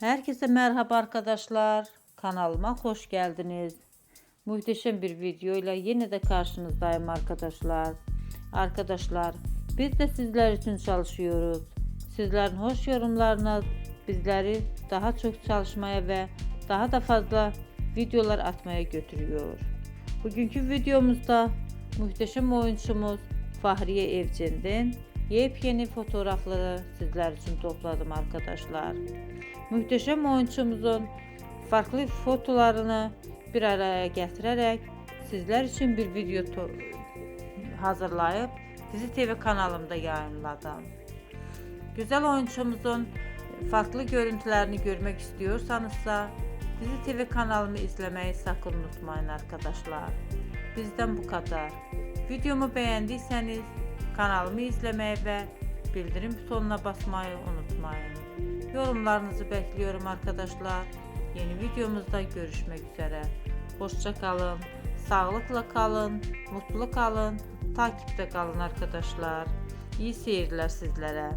Herkese merhaba arkadaşlar. Kanalıma hoş geldiniz. Muhteşem bir video ile yine de karşınızdayım arkadaşlar. Arkadaşlar biz de sizler için çalışıyoruz. Sizlerin hoş yorumlarınız bizleri daha çok çalışmaya ve daha da fazla videolar atmaya götürüyor. Bugünkü videomuzda muhteşem oyuncumuz Fahriye Evcen'den yepyeni fotoğrafları sizler için topladım arkadaşlar. Muhteşem oyuncumuzun farklı fotolarını bir araya getirerek sizler için bir video hazırlayıp Dizi TV kanalımda yayınladım. Güzel oyuncumuzun farklı görüntülerini görmek istiyorsanızsa Dizi TV kanalımı izlemeyi sakın unutmayın arkadaşlar. Bizden bu kadar. Videomu beğendiyseniz kanalımı izlemeyi ve bildirim butonuna basmayı unutmayın. Yorumlarınızı bekliyorum arkadaşlar. Yeni videomuzda görüşmek üzere. Hoşça kalın, sağlıkla kalın, mutlu kalın, takipte kalın arkadaşlar. İyi seyirler sizlere.